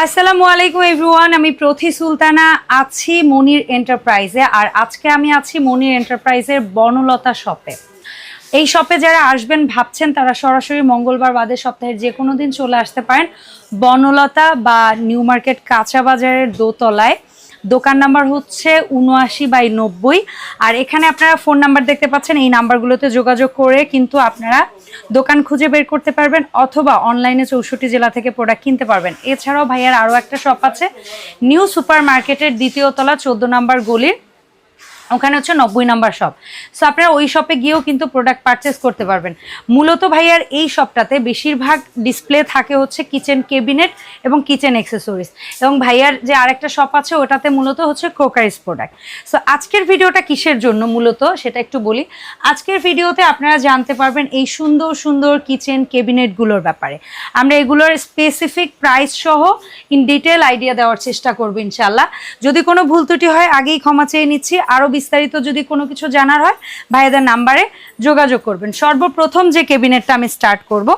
আসসালামু আলাইকুম এভরিওয়ান, আমি প্রথি সুলতানা, আছি মনির এন্টারপ্রাইজে, আর আজকে আমি আছি মনির এন্টারপ্রাইজের বনলতা শপে। এই শপে যারা আসবেন, ভাবছেন তারা সরাসরি মঙ্গলবার বাদে সপ্তাহের যে কোনো দিন চলে আসতে পারেন। বনলতা বা নিউ মার্কেট কাঁচা বাজারের দোতলায়। দোকান নাম্বার হচ্ছে উনআশি বাই নব্বই। আর এখানে আপনারা ফোন নাম্বার দেখতে পাচ্ছেন, এই নাম্বারগুলোতে যোগাযোগ করে কিন্তু আপনারা দোকান খুঁজে বের করতে পারবেন অথবা অনলাইনে চৌষট্টি জেলা থেকে প্রোডাক্ট কিনতে পারবেন। এছাড়াও ভাইয়ার আরও একটা শপ আছে, নিউ সুপার মার্কেটের দ্বিতীয় তলা, চোদ্দ নাম্বার গলির। ওখানে হচ্ছে নব্বই নাম্বার শপ সো আপনারা ওই শপে গিয়েও কিন্তু প্রোডাক্ট পারচেস করতে পারবেন। মূলত ভাইয়ার এই শপটাতে বেশিরভাগ ডিসপ্লে থাকে হচ্ছে কিচেন কেবিনেট এবং কিচেন অ্যাক্সেসরিজ এবং ভাইয়ার যে আরেকটা শপ আছে, ওটাতে মূলত হচ্ছে ক্রোকারিজ প্রোডাক্ট সো আজকের ভিডিওটা কিসের জন্য মূলত, সেটা একটু বলি। আজকের ভিডিওতে আপনারা জানতে পারবেন এই সুন্দর সুন্দর কিচেন কেবিনেটগুলোর ব্যাপারে। আমরা এগুলোর স্পেসিফিক প্রাইস সহ ইন ডিটেল আইডিয়া দেওয়ার চেষ্টা করব ইনশাল্লাহ যদি কোনো ভুল ত্রুটি হয়, আগেই ক্ষমা চেয়ে নিচ্ছি। আরও বিস্তারিত যদি কোনো কিছু জানার হয়, ভাইয়াদের নাম্বারে যোগাযোগ করবেন। সর্বপ্রথম যে কেবিনেটটা আমি স্টার্ট করব,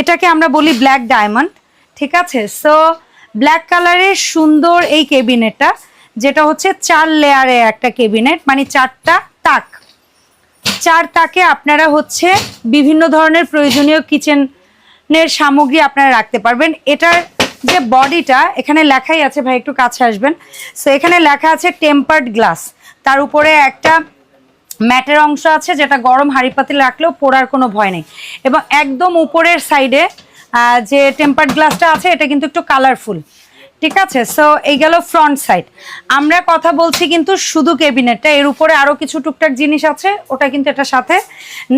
এটাকে আমরা বলি ব্ল্যাক ডায়মন্ড ঠিক আছে? সো ব্ল্যাক কালারের সুন্দর এই কেবিনেটটা যেটা হচ্ছে চার লেয়ারে একটা কেবিনেট মানে চারটা তাক। চার তাকে আপনারা হচ্ছে বিভিন্ন ধরনের প্রয়োজনীয় কিচেনের সামগ্রী আপনারা রাখতে পারবেন। এটার যে বডিটা এখানে লেখাই আছে, ভাই, একটু কাছে আসবেন। সো এখানে লেখা আছে টেম্পার্ড গ্লাস তার উপরে একটা ম্যাটের অংশ আছে যেটা গরম হাঁড়ি পাতিল রাখলেও পোড়ার কোনো ভয় নেই। এবং একদম উপরের সাইডে যে টেম্পার্ড গ্লাসটা আছে, এটা কিন্তু একটু কালারফুল ঠিক আছে? সো এই গেল ফ্রন্ট সাইড আমরা কথা বলছি কিন্তু শুধু কেবিনেটটা এর উপরে আরও কিছু টুকটাক জিনিস আছে, ওটা কিন্তু এটার সাথে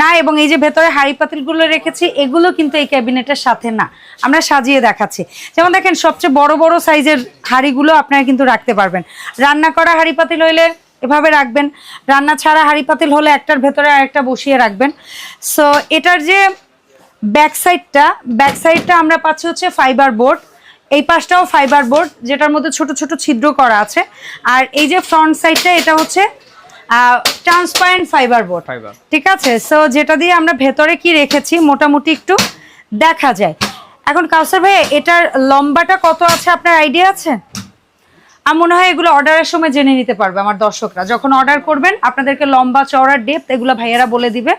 না, এবং এই যে ভেতরে হাড়ি পাতিলগুলো রেখেছি, এগুলো কিন্তু এই ক্যাবিনেটের সাথে না। আমরা সাজিয়ে দেখাচ্ছি। যেমন দেখেন, সবচেয়ে বড় বড় সাইজের হাঁড়িগুলো আপনারা কিন্তু রাখতে পারবেন। রান্না করা হাঁড়ি পাতিল হইলে এভাবে রাখবেন। রান্না ছাড়া হাঁড়ি পাতিল হলে একটার ভেতরে আরেকটা বসিয়ে রাখবেন। সো এটার যে ব্যাক সাইডটা ব্যাক সাইডটা আমরা পাচ্ছি হচ্ছে ফাইবার বোর্ড এই পাশটাও ফাইবার বোর্ড যেটার মধ্যে ছোট ছোট ছিদ্র করা আছে। আর এই যে ফ্রন্ট সাইডটা এটা হচ্ছে ট্রান্সপারেন্ট ফাইবার বোর্ড ঠিক আছে? সো যেটা দিয়ে আমরা ভেতরে কি রেখেছি মোটামুটি একটু দেখা যায়। এখন কাউসার ভাই এটার লম্বাটা কত আছে? আপনার আইডিয়া আছে? আমার মনে হয় এগুলো অর্ডারের সময় জেনে নিতে পারবে আমার দর্শকরা। যখন অর্ডার করবেন আপনাদেরকে লম্বা চওড়ার ডেপথ এগুলো ভাইয়ারা বলে দিবে।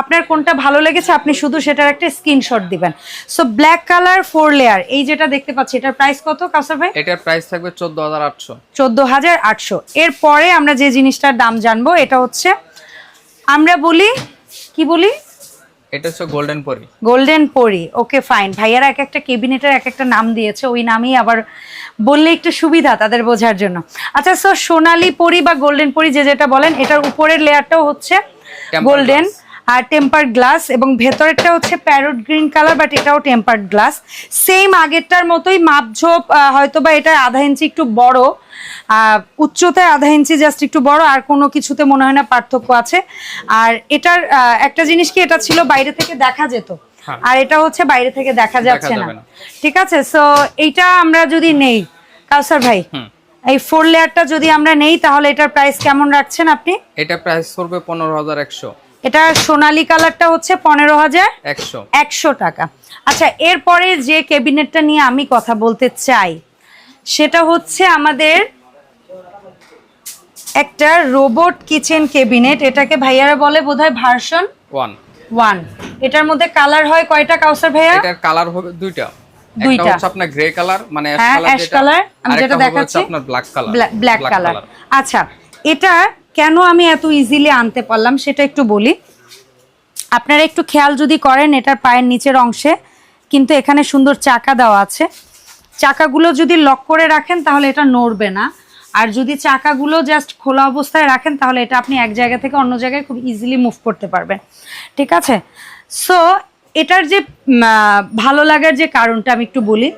আপনার কোনটা ভালো লেগেছে আপনি শুধু সেটার একটা স্ক্রিনশট দিবেন। So black colour four layer এই যেটা দেখতে পাচ্ছি এটার প্রাইস কত কাউসার ভাই? এটার প্রাইস থাকবে চোদ্দ হাজার আটশো। চোদ্দ হাজার আটশো। এরপরে আমরা যে জিনিসটার দাম জানব এটা হচ্ছে আমরা বলি কি বলি? এটা হচ্ছে গোল্ডেন পরি গোল্ডেন পরি ওকে ফাইন ভাইয়ারা এক একটা কেবিনেটের এক একটা নাম দিয়েছে ওই নামই আবার বললে একটু সুবিধা তাদের বোঝার জন্য। আচ্ছা সো সোনালি পরি বা গোল্ডেন পরি যে যেটা বলেন এটার উপরের লেয়ারটাও হচ্ছে গোল্ডেন। আর টেম্পার্ড গ্লাস এবং ভেতরেরটা হচ্ছে প্যারোট গ্রিন কালার বাট এটাও টেম্পার্ড গ্লাস। সেম আগেরটার মতোই মাপঝোপ হয়তো বা এটা আধা ইঞ্চি একটু বড় উচ্চতায় আধা ইঞ্চি জাস্ট একটু বড় আর কোনো কিছুতে মনে হয় না পার্থক্য আছে। আর এটার একটা জিনিস কি এটা ছিল বাইরে থেকে দেখা যেত হ্যাঁ। আর এটা হচ্ছে বাইরে থেকে দেখা যাচ্ছে না। ঠিক আছে সো এইটা আমরা যদি নেই কাউসার ভাই এই ফোর লেয়ারটা যদি আমরা নেই তাহলে এটার প্রাইস কেমন রাখছেন আপনি? এটা প্রাইস করবে পনেরো হাজার একশো। এটা সোনালী কালারটা হচ্ছে পনেরো হাজার একশো। টাকা। আচ্ছা এরপরে যে ক্যাবিনেটটা নিয়ে আমি কথা বলতে চাই সেটা হচ্ছে আমাদের একটা রোবট কিচেন ক্যাবিনেট। এটাকে ভাইয়ারা বলে বোধহয় ভার্সন ওয়ান। ওয়ান। এটার মধ্যে কালার হয় কয়টা কাউসার ভাইয়া? এটার কালার হবে দুইটা। দুইটা। হচ্ছে আপনার গ্রে কালার মানে অ্যাশ হ্যাঁ কালার যেটা আমি যেটা দেখাচ্ছি আপনার ব্ল্যাক কালার ব্ল্যাক কালার আচ্ছা এটা কেন আমি এত ইজিলি আনতে পারলাম সেটা একটু বলি। আপনারা একটু খেয়াল যদি করেন, এটার পায়ের নিচের অংশে কিন্তু এখানে সুন্দর চাকা দেওয়া আছে। চাকাগুলো যদি লক করে রাখেন তাহলে এটা নড়বে না। আর যদি চাকাগুলো জাস্ট খোলা অবস্থায় রাখেন, তাহলে এটা আপনি এক জায়গা থেকে অন্য জায়গায় খুব ইজিলি মুভ করতে পারবেন। ঠিক আছে? সো এটার যে ভালো লাগার যে কারণটা আমি একটু বলি।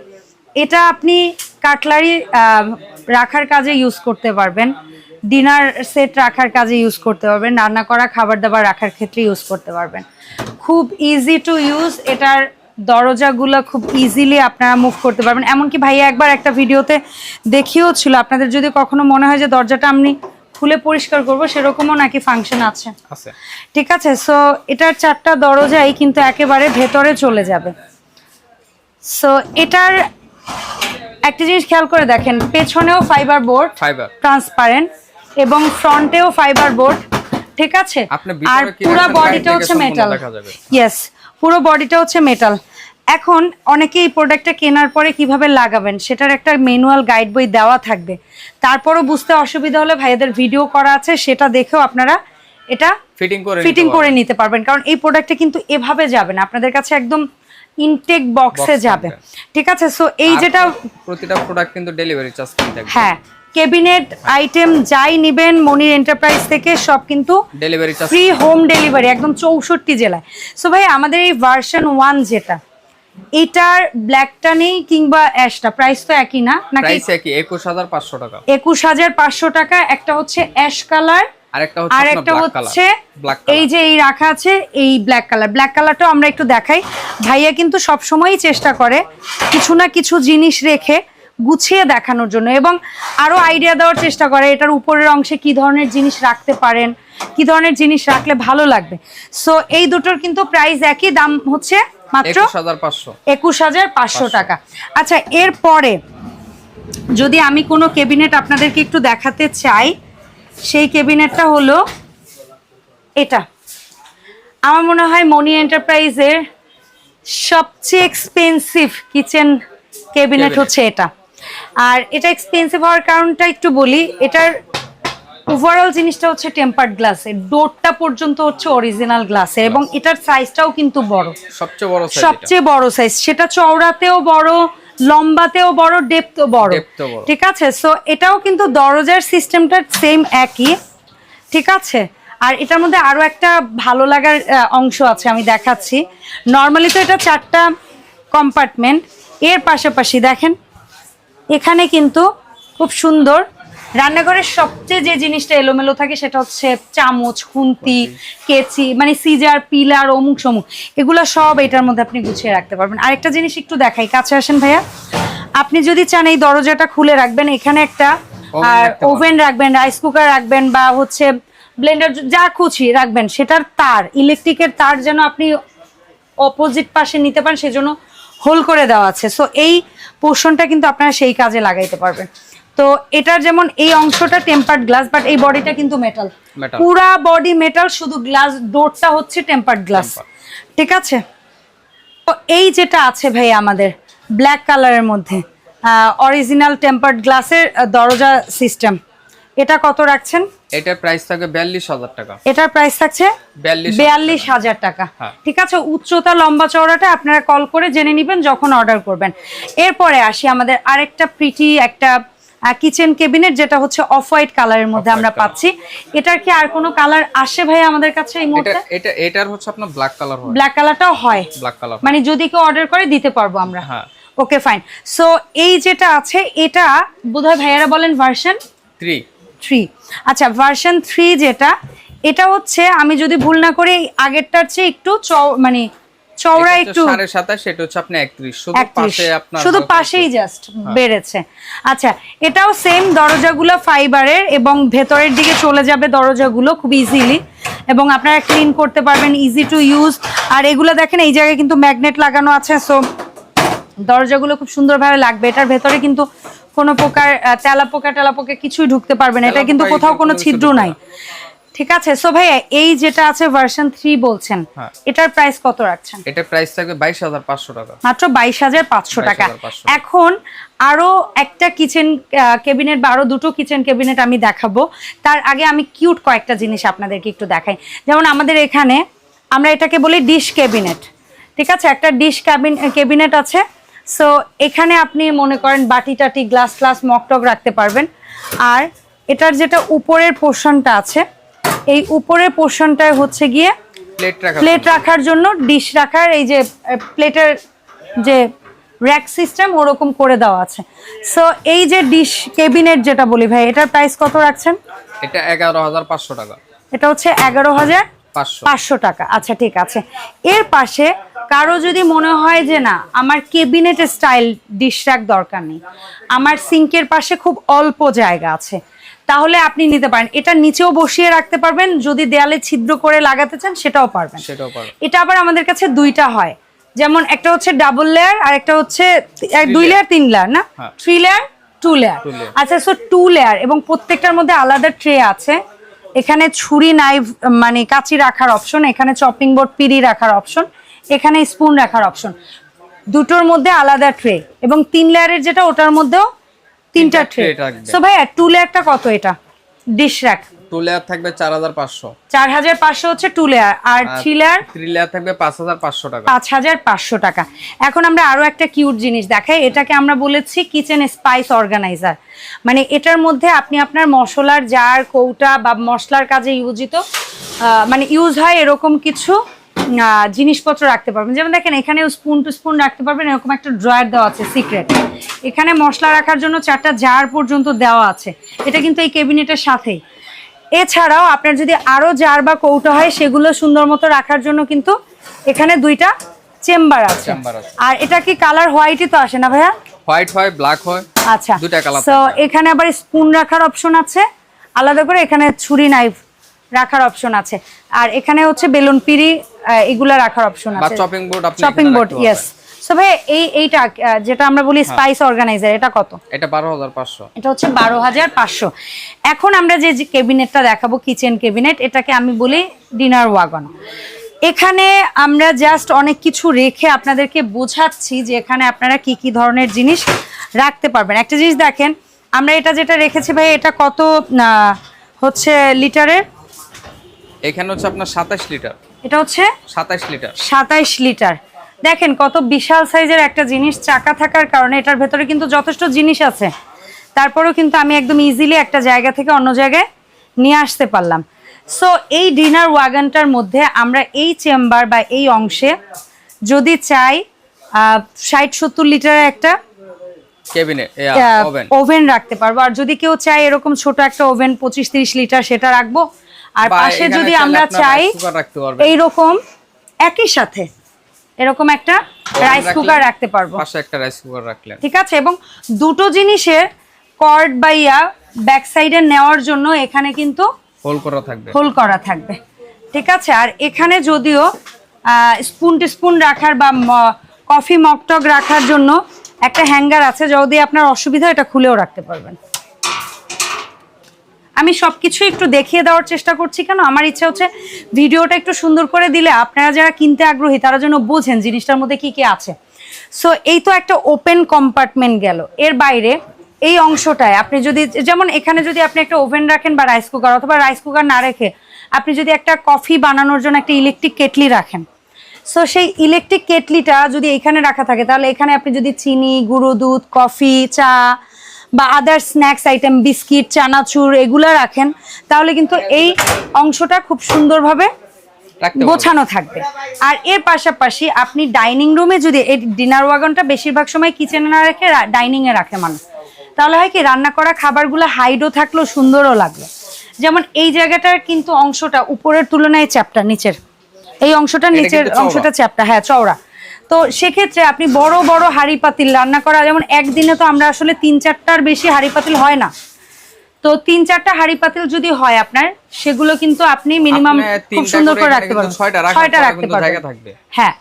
এটা আপনি কাটলারি রাখার কাজে ইউজ করতে পারবেন। ডিনার সেট রাখার কাজে ইউজ করতে পারবেন রান্না করা খাবার দাবার রাখার ক্ষেত্রে ইউজ করতে পারবেন। খুব ইজি টু ইউজ এটার দরজাগুলো খুব ইজিলি আপনারা মুভ করতে পারবেন। এমনকি ভাইয়া একবার একটা ভিডিওতে দেখিও ছিল আপনাদের যদি কখনো মনে হয় যে দরজাটা আমি খুলে পরিষ্কার করব সেরকমও নাকি ফাংশন আছে। আছে। ঠিক আছে সো এটার চারটা দরজাই কিন্তু একেবারে ভেতরে চলে যাবে। সো এটার একটা জিনিস খেয়াল করে দেখেন পেছনেও ফাইবার বোর্ড ফাইবার ট্রান্সপারেন্ট এবং ফ্রন্টেও ফাইবার বোর্ড ঠিক আছে? আর পুরো বডিটা হচ্ছে মেটাল ইয়েস পুরো বডিটা হচ্ছে মেটাল এখন অনেকে এই প্রোডাক্টটা কেনার পরে কীভাবে লাগাবেন সেটার একটা ম্যানুয়াল গাইড বই দেওয়া থাকবে। তারপরও বুঝতে অসুবিধা হলে ভাইয়াদের ভিডিও করা আছে সেটা দেখেও আপনারা এটা ফিটিং করে ফিটিং করে নিতে পারবেন। কারণ এই প্রোডাক্টটা কিন্তু এভাবে যাবে না। আপনাদের কাছে একদম ইনটেক বক্সে যাবে। ঠিক আছে? সো এই যেটা প্রতিটা প্রোডাক্ট কিন্তু ডেলিভারি চার্জ হ্যাঁ ক্যাবিনেট আইটেম যাই নিবেন মনির এন্টারপ্রাইজ থেকে সব কিন্তু ডেলিভারি ফ্রি হোম ডেলিভারি একদম চৌষট্টি জেলায়। সো ভাই আমাদের এই ভার্সন ওয়ান যেটা এটার ব্ল্যাকটা নেই কিংবা অ্যাশটা প্রাইস তো একই না? নাকি প্রাইস একই একুশ হাজার পাঁচশো টাকা। একুশ হাজার পাঁচশো টাকা একটা হচ্ছে অ্যাশ কালার আর একটা ব্ল্যাক কালার হচ্ছে এই যে এই রাখা আছে এই ব্ল্যাক কালার ব্ল্যাক কালারটাও আমরা একটু দেখাই। ভাইয়া কিন্তু সব সময়ই চেষ্টা করে কিছু না কিছু জিনিস রেখে গুছিয়ে দেখানোর জন্য এবং আরও আইডিয়া দেওয়ার চেষ্টা করে এটার উপরের অংশে কি ধরনের জিনিস রাখতে পারেন কি ধরনের জিনিস রাখলে ভালো লাগবে। সো এই দুটোর কিন্তু প্রাইস একই দাম হচ্ছে মাত্র একুশ হাজার পাঁচশো। টাকা। আচ্ছা এরপরে যদি আমি কোনো কেবিনেট আপনাদেরকে একটু দেখাতে চাই সেই কেবিনেটটা হলো এটা। আমার মনে হয় মনি এন্টারপ্রাইজের সবচেয়ে এক্সপেন্সিভ কিচেন কেবিনেট হচ্ছে এটা। আর এটা এক্সপেন্সিভ হওয়ার কারণটা একটু বলি এটার ওভারঅল জিনিসটা হচ্ছে টেম্পার্ড গ্লাসের ডোরটা পর্যন্ত হচ্ছে অরিজিনাল গ্লাসের এবং এটার সাইজটাও কিন্তু বড়। সবচেয়ে বড় সবচেয়ে বড় সাইজ সেটা চওড়াতেও বড় লম্বাতেও বড় ডেপথও বড়। ঠিক আছে? সো এটাও কিন্তু দরজার সিস্টেমটা সেম একই। ঠিক আছে? আর এটার মধ্যে আরও একটা ভালো লাগার অংশ আছে আমি দেখাচ্ছি। নর্মালি তো এটা চারটা কম্পার্টমেন্ট এর পাশাপাশি দেখেন এখানে কিন্তু খুব সুন্দর রান্নাঘরের সবচেয়ে যে জিনিসটা এলোমেলো থাকে সেটা হচ্ছে চামচ খুন্তি কেচি মানে সিজার পিলার অমুক সমুক। এগুলো সব এটার মধ্যে আপনি গুছিয়ে রাখতে পারবেন। আরেকটা জিনিস একটু দেখাই কাছে আসেন ভাইয়া। আপনি যদি চান এই দরজাটা খুলে রাখবেন এখানে একটা আর ওভেন রাখবেন রাইস কুকার রাখবেন বা হচ্ছে ব্লেন্ডার যা খুশি রাখবেন সেটার তার ইলেকট্রিকের তার যেন আপনি অপোজিট পাশে নিতে পারেন সেজন্য হোল করে দেওয়া আছে। সো এই পোর্শনটা কিন্তু আপনারা সেই কাজে লাগাইতে পারবেন। তো এটার যেমন এই অংশটা টেম্পার্ড গ্লাস বাট এই বডিটা কিন্তু মেটাল। পুরা বডি মেটাল শুধু গ্লাস ডোরটা হচ্ছে টেম্পার্ড গ্লাস। ঠিক আছে? তো এই যেটা আছে ভাই আমাদের ব্ল্যাক কালারের মধ্যে অরিজিনাল টেম্পার্ড গ্লাসের দরজা সিস্টেম এটা কত রাখছেন? এটার প্রাইস থাকবে বিয়াল্লিশ হাজার টাকা। এটার প্রাইস থাকছে বিয়াল্লিশ হাজার টাকা। হ্যাঁ। ঠিক আছে উচ্চতা লম্বা চওড়াটা আপনারা কল করে জেনে নেবেন যখন অর্ডার করবেন। এরপরে আসি আমাদের আরেকটা প্রিটি একটা কিচেন কেবিনেট যেটা হচ্ছে অফ হোয়াইট কালারের মধ্যে আমরা পাচ্ছি। এটার কি আর কোনো কালার আসে ভাই আমাদের কাছে এই মুহূর্তে? এটা এটার হচ্ছে আপনার ব্ল্যাক কালার হয়। ব্ল্যাক কালারটাও হয়। ব্ল্যাক কালার মানে যদি কেউ অর্ডার করে দিতে পারব আমরা। হ্যাঁ। ওকে ফাইন সো এই যেটা আছে এটা বোধহয় ভাইয়ারা বলেন ভার্সন থ্রি থ্রি আচ্ছা ভার্সন থ্রি যেটা এটা হচ্ছে আমি যদি ভুল না করি আগেরটার চেয়ে একটু মানে চওড়া একটু সাড়ে সাতাশ সেটা হচ্ছে আপনি একত্রিশ। শুধু পাশে আপনার শুধু পাশেই জাস্ট বেড়েছে। আচ্ছা এটাও সেম দরজাগুলো ফাইবারের এবং ভেতরের দিকে চলে যাবে দরজাগুলো খুব ইজিলি এবং আপনারা ক্লিন করতে পারবেন ইজি টু ইউজ আর এগুলো দেখেন এই জায়গায় কিন্তু ম্যাগনেট লাগানো আছে সো দরজাগুলো খুব সুন্দরভাবে লাগবে। এটার ভেতরে কিন্তু কোনো প্রকার আহ, তেলাপোকা টেলাপোকা কিছুই ঢুকতে পারবে না। এটা কিন্তু কোথাও কোনো ছিদ্র নাই। ঠিক আছে? সো ভাইয়া এই যেটা আছে ভার্সন থ্রি বলছেন হ্যাঁ। এটার প্রাইস কত রাখছেন? এটার প্রাইস থাকবে বাইশ হাজার পাঁচশো টাকা। মাত্র বাইশ হাজার পাঁচশো টাকা। এখন আরও একটা কিচেন ক্যাবিনেট বা আরও দুটো কিচেন ক্যাবিনেট আমি দেখাবো। তার আগে আমি কিউট কয়েকটা জিনিস আপনাদেরকে একটু দেখাই। যেমন আমাদের এখানে আমরা এটাকে বলি ডিশ ক্যাবিনেট ঠিক আছে? একটা ডিশ ক্যাবিন ক্যাবিনেট আছে। সো এখানে আপনি মনে করেন বাটি টাটি গ্লাস গ্লাস মকটক রাখতে পারবেন। আর এটার যেটা উপরের পোর্শনটা আছে এই উপরের পোর্শনটায় হচ্ছে গিয়ে প্লেট রাখার জন্য। ডিশ রাখার এই যে প্লেটের যে র্যাক সিস্টেম ওরকম করে দেওয়া আছে। সো এই যে ডিশ কেবিনেট যেটা বলি ভাই এটার প্রাইস কত রাখছেন? এটা এগারো হাজার পাঁচশো টাকা। এটা হচ্ছে এগারো হাজার পাঁচশো টাকা। আচ্ছা ঠিক আছে। এর পাশে কারও যদি মনে হয় যে না আমার কেবিনেট স্টাইল ডিশ র্যাক দরকার নেই আমার সিঙ্কের পাশে খুব অল্প জায়গা আছে তাহলে আপনি নিতে পারেন। এটা নিচেও বসিয়ে রাখতে পারবেন যদি দেয়ালে ছিদ্র করে লাগাতে চান সেটাও পারবেন। এটা আবার আমাদের কাছে দুইটা হয়। যেমন একটা হচ্ছে ডাবল লেয়ার আর একটা হচ্ছে দুই লেয়ার তিন লেয়ার না। Three layer two layer. আচ্ছা সো টু লেয়ার এবং প্রত্যেকটার মধ্যে আলাদা ট্রে আছে। এখানে ছুরি নাইফ মানে কাঁচি রাখার অপশন এখানে চপিং বোর্ড পিড়ি রাখার অপশন এখানে স্পুন রাখার অপশন দুটোর মধ্যে আলাদা ট্রে এবং তিন লেয়ারের যেটা ওটার মধ্যেও তিনটা ট্রে। সো ভাইয়া টু লেয়ারটা কত এটা? ডিশ রাখ টু লেয়ার থাকবে চার হাজার পাঁচশো। চার হাজার পাঁচশো হচ্ছে টু লেয়ার আর থ্রি লেয়ার থ্রি লেয়ার থাকবে পাঁচ হাজার পাঁচশো টাকা। পাঁচ হাজার পাঁচশো টাকা। এখন আমরা আরও একটা কিউট জিনিস দেখাই। এটাকে আমরা বলেছি কিচেন স্পাইস অর্গানাইজার মানে এটার মধ্যে আপনি আপনার মশলার জার কৌটা বা মশলার কাজে ইউজিত আহ, মানে ইউজ হয় এরকম কিছু জিনিসপত্র রাখতে পারবেন। যেমন দেখেন এখানে স্পুন টু স্পুন রাখতে পারবেন এরকম একটা ড্রয়ার দেওয়া আছে সিক্রেট এখানে মশলা রাখার জন্য চারটা জার পর্যন্ত দেওয়া আছে। এটা কিন্তু এই কেবিনেটের সাথেই। এছাড়াও আপনার যদি আরও জার বা কৌটো হয় সেগুলো সুন্দর মতো রাখার জন্য কিন্তু এখানে দুইটা চেম্বার আছে। আর এটা কি কালার হোয়াইটই তো আসে না ভাইয়া? হোয়াইট হয় ব্ল্যাক হয় আচ্ছা। দুইটা colour তো এখানে আবার স্পুন রাখার অপশন আছে। আলাদা করে এখানে ছুরি নাইফ রাখার অপশন আছে। আর এখানে হচ্ছে বেলুন পিড়ি এগুলা রাখার অপশন বা আছে। চপিং বোর্ড আপনি চপিং বোর্ড ইয়েস সো ভাই এই এইটা যেটা আমরা বলি হ্যাঁ। স্পাইস অর্গানাইজার এটা কত? এটা বারো হাজার পাঁচশো। এটা হচ্ছে বারো হাজার পাঁচশো। এখন আমরা যে কেবিনেটটা দেখাবো কিচেন কেবিনেট এটাকে আমি বলি ডিনার ওয়াগন এখানে আমরা জাস্ট অনেক কিছু রেখে আপনাদেরকে বোঝাচ্ছি যে এখানে আপনারা কি কি ধরনের জিনিস রাখতে পারবেন। একটা জিনিস দেখেন আমরা এটা যেটা রেখেছি ভাই এটা কত হচ্ছে লিটারের এখানে হচ্ছে আপনার সাতাশ লিটার এটা হচ্ছে সাতাশ লিটার। সাতাইশ লিটার। দেখেন কত বিশাল সাইজের একটা জিনিস চাকা থাকার কারণে এটার ভেতরে কিন্তু যথেষ্ট জিনিস আছে। তারপরেও কিন্তু আমি একদম ইজিলি একটা জায়গা থেকে অন্য জায়গায় নিয়ে আসতে পারলাম। সো এই ডিনার ওয়াগানটার মধ্যে আমরা এই চেম্বার বা এই অংশে যদি চাই ষাট সত্তর লিটারের একটা ওভেন ওভেন রাখতে পারব। আর যদি কেউ চায় এরকম ছোট একটা ওভেন পঁচিশ তিরিশ লিটার সেটা রাখব আর পাশে যদি আমরা চাই এইরকম একই সাথে এরকম একটা রাইস কুকার রাখতে পারব। পাশে একটা রাইস কুকার রাখলেন ঠিক আছে? এবং দুটো জিনিসের কর্ড বা ইয়া ব্যাক সাইডে নেওয়ার জন্য এখানে কিন্তু হোল করা থাকবে। হোল করা থাকবে। ঠিক আছে? আর এখানে যদিও স্পুন স্পুন রাখার বা কফি মকটক রাখার জন্য একটা হ্যাঙ্গার আছে যদি আপনার অসুবিধা এটা খুলেও রাখতে পারবেন। আমি সবকিছু একটু দেখিয়ে দেওয়ার চেষ্টা করছি কেন? আমার ইচ্ছা হচ্ছে ভিডিওটা একটু সুন্দর করে দিলে আপনারা যারা কিনতে আগ্রহী, তারা যেন বোঝেন জিনিসটার মধ্যে কি কি আছে। সো এই তো একটা ওপেন কম্পার্টমেন্ট গেল। এর বাইরে এই অংশটায় আপনি যদি, যেমন এখানে যদি আপনি একটা ওভেন রাখেন বা রাইস কুকার অথবা রাইস কুকার না রেখে আপনি যদি একটা কফি বানানোর জন্য একটা ইলেকট্রিক কেটলি রাখেন। সো সেই ইলেকট্রিক কেটলিটা যদি এখানে রাখা থাকে, তাহলে এখানে আপনি যদি চিনি, গুঁড়ো দুধ কফি চা বা আদার স্ন্যাক্স আইটেম বিস্কিট চানাচুর এগুলো রাখেন তাহলে কিন্তু এই অংশটা খুব সুন্দরভাবে গোছানো থাকবে। আর এর পাশাপাশি আপনি ডাইনিং রুমে যদি এই ডিনার ওয়াগনটা বেশিরভাগ সময় কিচেনে না রেখে ডাইনিং এ রাখে মানুষ তাহলে হয় কি রান্না করা খাবারগুলো হাইডও থাকল সুন্দরও লাগল যেমন এই জায়গাটার কিন্তু অংশটা উপরের তুলনায় চ্যাপটা নিচের। এই অংশটা নিচের অংশটা চ্যাপটা হ্যাঁ চওড়া। তো সেক্ষেত্রে আপনি বড় বড় হাঁড়ি পাতিল রান্না করা যেমন একদিনে তো আমরা আসলে তিন চারটার বেশি হাঁড়ি পাতিল হয় না। তো তিন চারটা হাঁড়ি পাতিল যদি হয় আপনার সেগুলো কিন্তু আপনি মিনিমাম খুব সুন্দর করে রাখতে পারবেন। ছয়টা রাখতে পারবেন। হ্যাঁ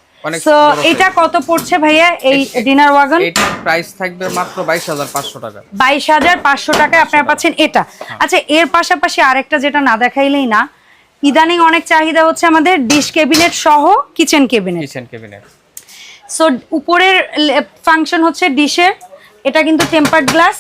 তো এটা কত পড়ছে ভাইয়া এই ডিনার ওয়াগন এটার প্রাইস থাকবে মাত্র বাইশ হাজার পাঁচশো টাকা। বাইশ হাজার পাঁচশো টাকায় আপনারা পাচ্ছেন এটা। আচ্ছা এর পাশাপাশি আরেকটা যেটা না দেখাইলেই না ইদানিং অনেক চাহিদা হচ্ছে আমাদের ডিশ কেবিনেট সহ kitchen cabinet kitchen cabinet so উপরের ফাংশন হচ্ছে ডিশের এটা কিন্তু টেম্পার্ড গ্লাস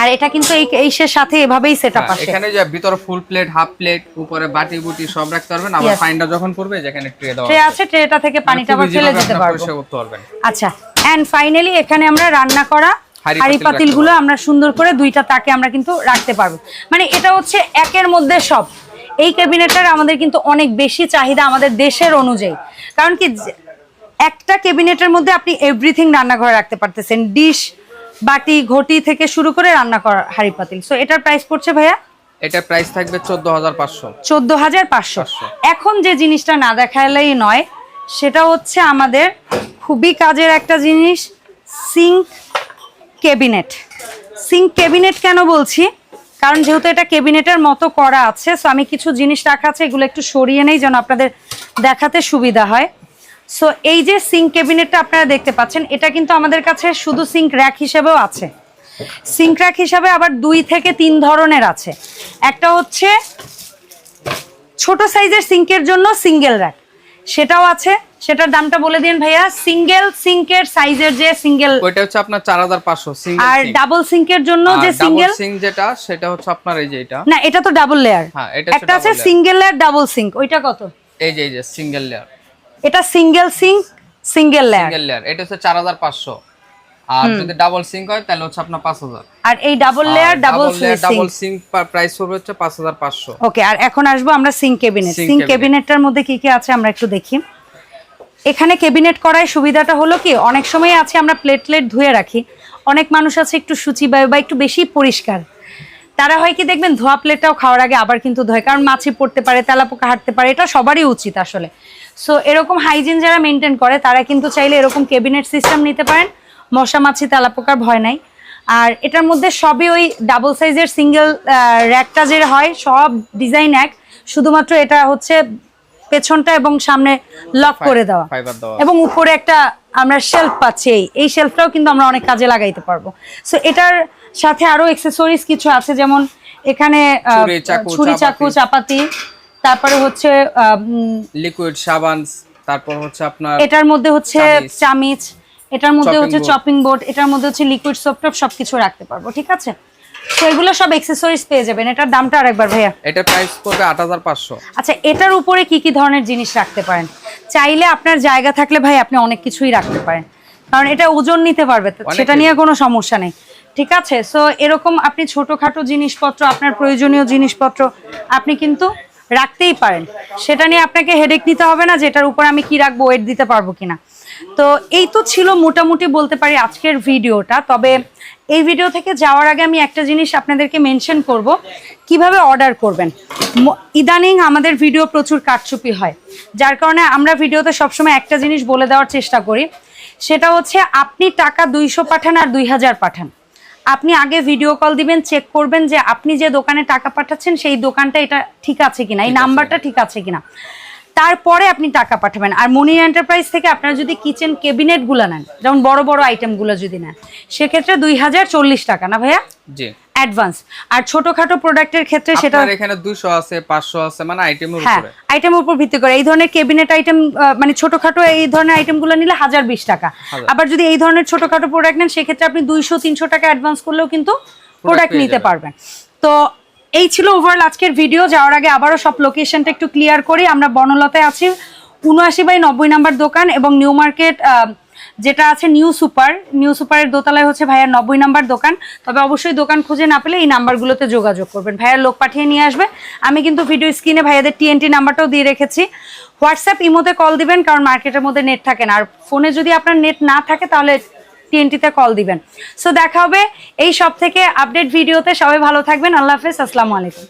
আর এটা কিন্তু এই এইসের সাথে এভাবেই সেট আপ আসে। হ্যাঁ, এখানে যে ভিতরে ফুল প্লেট হাফ প্লেট উপরে বাটি বুটি সব রাখতে পারবেন। আবার. ফাইনটা যখন করবে যেখানে ট্রে দেওয়া ট্রে আছে। ট্রেটা থেকে পানিটা আবার ফেলে দিতে পারবেন। আচ্ছা এন্ড ফাইনালি এখানে আমরা রান্না করা হাঁড়ি পাতিল পাতিলগুলো রাখতে আমরা সুন্দর করে দুইটা তাকে আমরা কিন্তু রাখতে পারব। মানে এটা হচ্ছে একের মধ্যে সব। এই ক্যাবিনেটটার আমাদের কিন্তু অনেক বেশি চাহিদা আমাদের দেশের অনুযায়ী। কারণ কি একটা ক্যাবিনেটের মধ্যে আপনি এভরিথিং রান্নাঘরে রাখতে পারতেছেন। ডিশ বাটি ঘটি থেকে শুরু করে রান্না করা হাঁড়ি পাতিল। সো এটার প্রাইস পড়ছে ভাইয়া? এটা প্রাইস থাকবে চোদ্দ হাজার পাঁচশো। চোদ্দ হাজার পাঁচশো। এখন যে জিনিসটা না দেখালেই নয় সেটা হচ্ছে আমাদের খুবই কাজের একটা জিনিস সিঙ্ক কেবিনেট সিঙ্ক কেবিনেট কেন বলছি? কারণ যেহেতু এটা কেবিনেটের মতো করা আছে সো আমি কিছু জিনিস রাখা আছে এগুলো একটু সরিয়ে নেই যেন আপনাদের দেখাতে সুবিধা হয়। সো এই যে সিঙ্ক ক্যাবিনেটটা আপনারা দেখতে পাচ্ছেন এটা কিন্তু আমাদের কাছে শুধু সিঙ্ক র্যাক হিসেবেও আছে। সিঙ্ক র্যাক হিসাবে আবার দুই থেকে তিন ধরনের আছে। একটা হচ্ছে ছোট সাইজের সিঙ্কের জন্য সিঙ্গেল র্যাক সেটাও আছে। সেটার দামটা বলে দিন ভাইয়া। সিঙ্গেল সিঙ্কের সাইজের যে সিঙ্গেল ওইটা হচ্ছে আপনার চার হাজার পাঁচশো আর ডাবল সিঙ্কের জন্য যে সিঙ্গেল ডাবল সিঙ্গেল সিং যেটা সেটা হচ্ছে আপনার এই যে এটা। না এটা তো ডাবল লেয়ার হ্যাঁ, এটা একটা আছে সিঙ্গেল লেয়ার ডাবল সিঙ্ক ওইটা কত? এই যে এই যে সিঙ্গেল লেয়ার এটা single sing single layer. Single layer এটা হচ্ছে চার হাজার পাঁচশো। আর যদি ডাবল সিং হয় তাহলে হচ্ছে আপনার পাঁচ হাজার। আর এই double layer double sing double sing price পড়বে হচ্ছে পাঁচ হাজার পাঁচশো। ওকে আর এখন আসব আমরা সিং ক্যাবিনেট। সিং। ক্যাবিনেটটার মধ্যে কি কি আছে আমরা একটু দেখি। এখানে ক্যাবিনেট করায় সুবিধাটা হলো কি অনেক সময় আছে আমরা প্লেট প্লেট ধুয়ে রাখি। অনেক মানুষ আছে একটু সূচিবায়ু বা একটু বেশি পরিষ্কার। তারা হয় কি দেখবেন ধোয়া প্লেটটাও খাওয়ার আগে আবার কিন্তু ধোয় কারণ মাছি পড়তে পারে তেলাপোকা হাঁটতে পারে এটা সবারই উচিত আসলে। সো এরকম হাইজিন যারা মেনটেন করে তারা কিন্তু চাইলে এরকম ক্যাবিনেট সিস্টেম নিতে পারেন। মশা মাছি তেলাপোকার ভয় নাই। আর এটার মধ্যে সবই ওই ডাবল সাইজের সিঙ্গেল র্যাকটা যে হয় সব ডিজাইন এক। শুধুমাত্র এটা হচ্ছে পেছনটা এবং সামনে লক করে দেওয়া। এবং উপরে একটা আমরা শেলফ পাচ্ছি। এই এই শেলফটাও কিন্তু আমরা অনেক কাজে লাগাইতে পারব। সো এটার সাথে আরও অ্যাক্সেসরিজ কিছু আছে যেমন এখানে ছুরি চাকু চাপাতি। তারপরে হচ্ছে লিকুইড সাবান তারপর হচ্ছে আপনার এটার মধ্যে হচ্ছে চামিচ। এটার মধ্যে হচ্ছে চপিং বোর্ড এটার মধ্যে হচ্ছে লিকুইড সোপ টপ সবকিছু রাখতে পারব ঠিক আছে? তো এগুলো সব অ্যাক্সেসরিজ পেয়ে যাবেন। এটার দামটা আরেকবার ভাইয়া। এটা প্রাইস পড়বে আট হাজার পাঁচশো। আচ্ছা এটার উপরে কি কি ধরনের জিনিস রাখতে পারেন? চাইলে আপনার জায়গা থাকলে ভাই আপনি অনেক কিছুই রাখতে পারেন। কারণ এটা ওজন নিতে পারবে সেটা নিয়ে কোনো সমস্যা নেই ঠিক আছে? সো এরকম আপনি ছোটখাটো জিনিসপত্র আপনার প্রয়োজনীয় জিনিসপত্র আপনি কিন্তু রাখতেই পারেন। সেটা নিয়ে আপনাকে হেডেক নিতে হবে না যেটার উপর আমি কি রাখব ওয়েট দিতে পারব কিনা। তো এই তো ছিল মোটামুটি বলতে পারি আজকের ভিডিওটা, তবে এই ভিডিও থেকে যাওয়ার আগে আমি একটা জিনিস আপনাদেরকে মেনশন করব। কীভাবে অর্ডার করবেন? ইদানিং আমাদের ভিডিও প্রচুর কারচুপি হয়। যার কারণে আমরা ভিডিওতে সবসময় একটা জিনিস বলে দেওয়ার চেষ্টা করি। সেটা হচ্ছে আপনি টাকা দুইশো পাঠান আর দুই হাজার পাঠান। আপনি আগে ভিডিও কল দিবেন চেক করবেন যে আপনি যে দোকানে টাকা পাঠাচ্ছেন সেই দোকানটা এটা ঠিক আছে কিনা এই নাম্বারটা ঠিক আছে কিনা। তারপরে আপনি টাকা পাঠাবেন। আর মনি এন্টারপ্রাইজ থেকে আপনারা যদি কিচেন ক্যাবিনেটগুলো নেন যেমন বড় বড় আইটেমগুলো যদি নেন সেক্ষেত্রে দুই হাজার চল্লিশ টাকা না ভাইয়া? জি। অ্যাডভান্স আর ছোটখাটো প্রোডাক্টের ক্ষেত্রে সেটা এখানে দুইশো আছে পাঁচশো আছে মানে আইটেমের হ্যাঁ উপরে। আইটেমের উপর ভিত্তি করে। এই ধরনের কেবিনেট আইটেম মানে ছোটখাটো এই ধরনের আইটেমগুলো নিলে হাজার বিশ টাকা। আবার যদি এই ধরনের ছোটখাটো প্রোডাক্ট নেন সেক্ষেত্রে আপনি দুইশো তিনশো টাকা অ্যাডভান্স করলেও কিন্তু প্রোডাক্ট নিতে পারবেন। তো এই ছিল ওভারঅল আজকের ভিডিও যাওয়ার আগে আবারও সব লোকেশনটা একটু ক্লিয়ার করি। আমরা বনলতায় আছি, উনআশি বাই নব্বই নাম্বার দোকান এবং নিউ মার্কেট যেটা আছে নিউ সুপার। নিউ সুপারের দোতলায় হচ্ছে ভাইয়ার নব্বই নাম্বার দোকান। তবে অবশ্যই দোকান খুঁজে না পেলে এই নাম্বারগুলোতে যোগাযোগ করবেন। ভাইয়ার লোক পাঠিয়ে নিয়ে আসবে। আমি কিন্তু ভিডিও স্ক্রিনে ভাইয়াদের টিএনটি নাম্বারটাও দিয়ে রেখেছি। হোয়াটসঅ্যাপ ইমোতে কল দিবেন, কারণ মার্কেটের মধ্যে নেট থাকে না। আর ফোনে যদি আপনার নেট না থাকে, তাহলে টিএনটিতে কল দিবেন। সো দেখা হবে এই সব থেকে আপডেট ভিডিওতে সবাই ভালো থাকবেন। আল্লাহ হাফেজ। আসসালামু আলাইকুম।